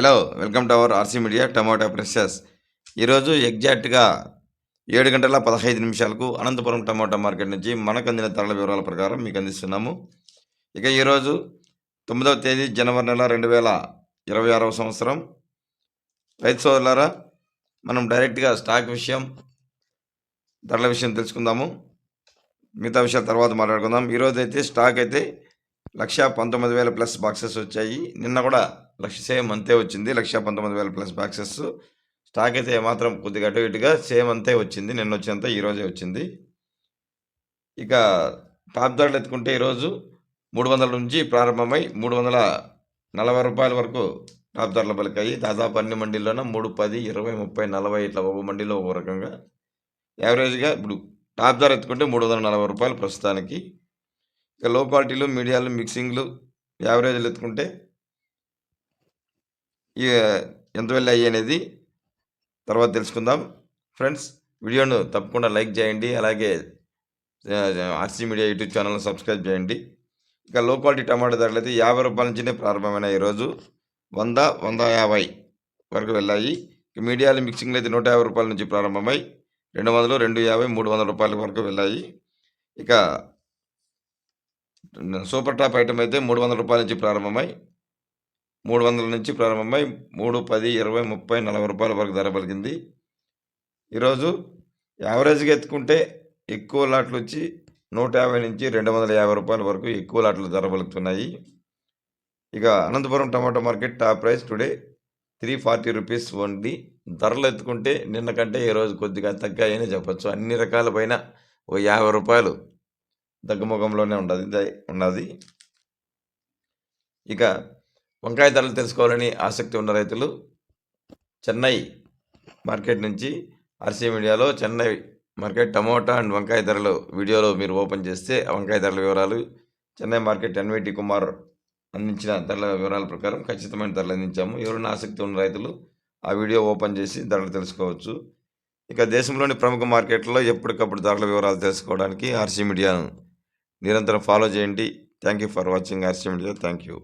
Hello welcome to our RC media tomato prices ఈరోజు ఎగ్జాక్ట్గా ఏడు గంటల పదహైదు నిమిషాలకు అనంతపురం టమాటా మార్కెట్ నుంచి మనకు అందిన ధరల వివరాల ప్రకారం మీకు అందిస్తున్నాము. ఇక ఈరోజు తొమ్మిదవ తేదీ జనవరి నెల రెండు వేల ఇరవై ఆరవ సంవత్సరం. రైతు సోదరులారా మనం డైరెక్ట్గా స్టాక్ విషయం ధరల విషయం తెలుసుకుందాము. మిగతా విషయాలు తర్వాత మాట్లాడుకుందాం. ఈరోజు అయితే స్టాక్ అయితే లక్ష పంతొమ్మిది వేల ప్లస్ బాక్సెస్ వచ్చాయి. నిన్న కూడా లక్ష సేమ్ అంతే వచ్చింది లక్ష పంతొమ్మిది వేల ప్లస్ బాక్సెస్. స్టాక్ అయితే ఏమాత్రం కొద్దిగా అటు ఇటుగా సేమ్ అంతే వచ్చింది నిన్న వచ్చినంత ఈరోజే వచ్చింది. ఇక టాప్ ధరలు ఎత్తుకుంటే ఈరోజు మూడు వందల నుంచి ప్రారంభమై మూడు వందల నలభై రూపాయల వరకు టాప్ ధరలు పలికాయి. దాదాపు అన్ని మండీల్లోనూ మూడు పది ఇరవై ముప్పై నలభై ఇట్లా ఒక మండీలో ఒక రకంగా. యావరేజ్గా ఇప్పుడు టాప్ ధర ఎత్తుకుంటే మూడు వందల నలభై రూపాయలు ప్రస్తుతానికి. ఇక లో క్వాలిటీలు మీడియాలు మిక్సింగ్లు యావరేజ్లు ఎత్తుకుంటే ఈ ఎంత వెళ్ళాయి అనేది తర్వాత తెలుసుకుందాం. ఫ్రెండ్స్ వీడియోను తప్పకుండా లైక్ చేయండి. అలాగే ఆర్సీ మీడియా యూట్యూబ్ ఛానల్ని సబ్స్క్రైబ్ చేయండి. ఇక లో క్వాలిటీ టమాటా ధరలు అయితే యాభై రూపాయల నుంచినే ప్రారంభమైన ఈరోజు. వంద వంద యాభై వరకు వెళ్ళాయి. ఇక మీడియాలు మిక్సింగ్లు అయితే నూట యాభై రూపాయల నుంచి ప్రారంభమై రెండు వందలు రెండు యాభై మూడు వందల రూపాయల వరకు వెళ్ళాయి. ఇక సూపర్ టాప్ ఐటమ్ అయితే మూడు వందల రూపాయల నుంచి ప్రారంభమై మూడు వందల నుంచి ప్రారంభమై మూడు పది ఇరవై ముప్పై నలభై రూపాయల వరకు ధర పలికింది. ఈరోజు యావరేజ్గా ఎత్తుకుంటే ఎక్కువ లాట్లు వచ్చి నూట యాభై నుంచి రెండు వందల యాభై రూపాయల వరకు ఎక్కువ లాట్లు ధర పలుకుతున్నాయి. ఇక Anantapur tomato market top price today three forty rupees only. ధరలు ఎత్తుకుంటే నిన్న కంటే ఈరోజు కొద్దిగా తగ్గాయని చెప్పొచ్చు. అన్ని రకాల పైన ఓ యాభై రూపాయలు దగ్గుముఖంలోనే ఉండదు ఉన్నది. ఇక వంకాయ ధరలు తెలుసుకోవాలని ఆసక్తి ఉన్న రైతులు చెన్నై మార్కెట్ నుంచి ఆర్సీ మీడియాలో చెన్నై మార్కెట్ టమోటా అండ్ వంకాయ ధరలు వీడియోలో మీరు ఓపెన్ చేస్తే వంకాయ ధరల వివరాలు చెన్నై మార్కెట్ ఎన్విటి కుమార్ అందించిన ధరల వివరాల ప్రకారం ఖచ్చితమైన ధరలు అందించాము. ఎవరైనా ఆసక్తి ఉన్న రైతులు ఆ వీడియో ఓపెన్ చేసి ధరలు తెలుసుకోవచ్చు. ఇక దేశంలోని ప్రముఖ మార్కెట్లో ఎప్పటికప్పుడు ధరల వివరాలు తెలుసుకోవడానికి ఆర్సీ మీడియాను నిరంతరం ఫాలో చేయండి. Thank you for watching RC media. Thank you.